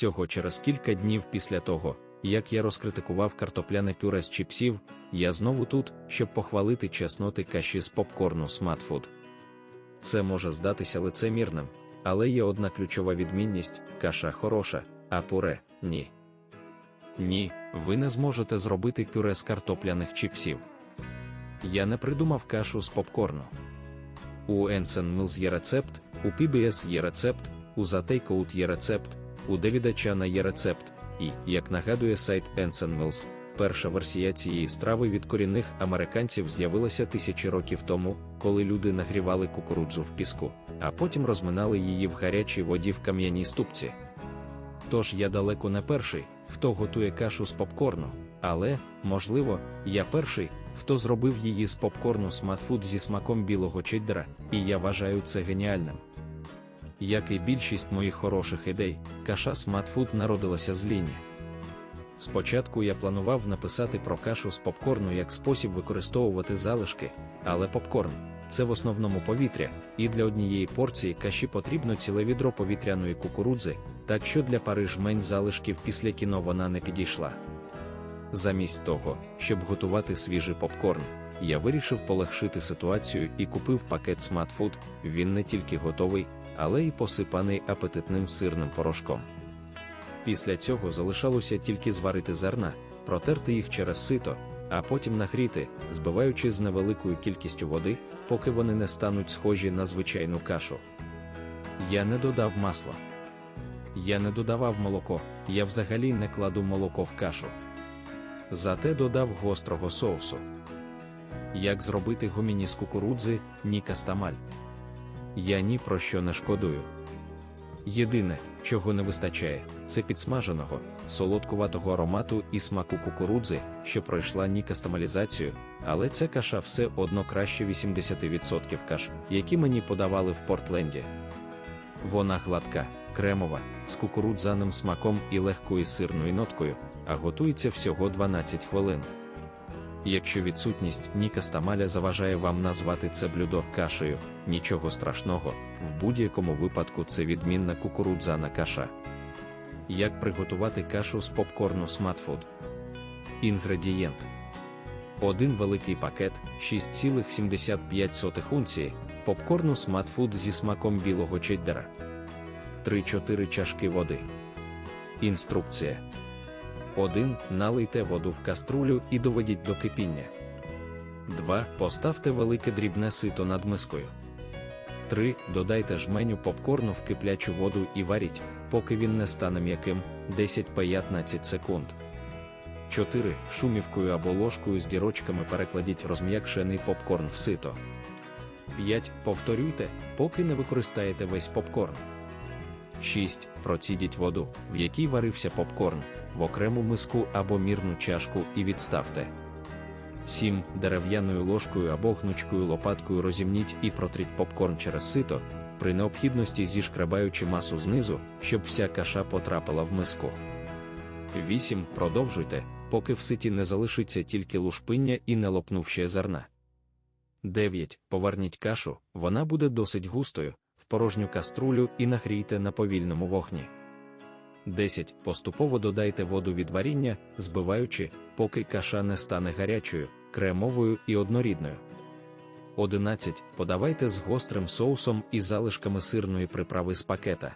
Всього через кілька днів після того, як я розкритикував картопляне пюре з чіпсів, я знову тут, щоб похвалити чесноти каші з попкорну Smartfood. Це може здатися лицемірним, але є одна ключова відмінність: каша хороша, а пюре ні. Ні, ви не зможете зробити пюре з картопляних чіпсів. Я не придумав кашу з попкорну. У Ensign Mills є рецепт, у PBS є рецепт, у The є рецепт, у Девіда Чана є рецепт, і, як нагадує сайт Ensign Mills, перша версія цієї страви від корінних американців з'явилася тисячі років тому, коли люди нагрівали кукурудзу в піску, а потім розминали її в гарячій воді в кам'яній ступці. Тож я далеко не перший, хто готує кашу з попкорну, але, можливо, я перший, хто зробив її з попкорну сматфуд зі смаком білого чеддера, і я вважаю це геніальним. Як і більшість моїх хороших ідей, каша сматфуд народилася з лінії. Спочатку я планував написати про кашу з попкорну як спосіб використовувати залишки, але попкорн це в основному повітря, і для однієї порції каші потрібно ціле відро повітряної кукурудзи, так що для пари жмень залишків після кіно вона не підійшла. Замість того, щоб готувати свіжий попкорн, я вирішив полегшити ситуацію і купив пакет Food. Він не тільки готовий, але й посипаний апетитним сирним порошком. Після цього залишалося тільки зварити зерна, протерти їх через сито, а потім нагріти, збиваючи з невеликою кількістю води, поки вони не стануть схожі на звичайну кашу. Я не додав масла. Я не додавав молоко, я взагалі не кладу молоко в кашу. Зате додав гострого соусу. Як зробити гуміні з кукурудзи, ні кастамаль. Я ні про що не шкодую. Єдине, чого не вистачає, це підсмаженого, солодкуватого аромату і смаку кукурудзи, що пройшла нікастамалізацію, але ця каша все одно краще 80% каш, які мені подавали в Портленді. Вона гладка, кремова, з кукурудзаним смаком і легкою сирною ноткою, а готується всього 12 хвилин. Якщо відсутність нікастамаля заважає вам назвати це блюдо кашею, нічого страшного, в будь-якому випадку це відмінна кукурудзана каша. Як приготувати кашу з попкорну Smartfood? Інгредієнт: 1 великий пакет 6,75 унції, попкорну Smartfood зі смаком білого чеддера, 3-4 чашки води. Інструкція. 1. Налийте воду в каструлю і доведіть до кипіння. 2. Поставте велике дрібне сито над мискою. 3. Додайте жменю попкорну в киплячу воду і варіть, поки він не стане м'яким 10-15 секунд. 4. Шумівкою або ложкою з дірочками перекладіть розм'якшений попкорн в сито. 5. Повторюйте, поки не використаєте весь попкорн. 6. Процідіть воду, в якій варився попкорн, в окрему миску або мірну чашку і відставте. 7. Дерев'яною ложкою або гнучкою лопаткою розімніть і протріть попкорн через сито, при необхідності зішкребаючи масу знизу, щоб вся каша потрапила в миску. 8. Продовжуйте, поки в ситі не залишиться тільки лушпиння і не лопнув ще зерна. 9. Поверніть кашу, вона буде досить густою, порожню каструлю і нагрійте на повільному вогні. 10. Поступово додайте воду від варіння, збиваючи, поки каша не стане гарячою, кремовою і однорідною. 11. Подавайте з гострим соусом і залишками сирної приправи з пакета.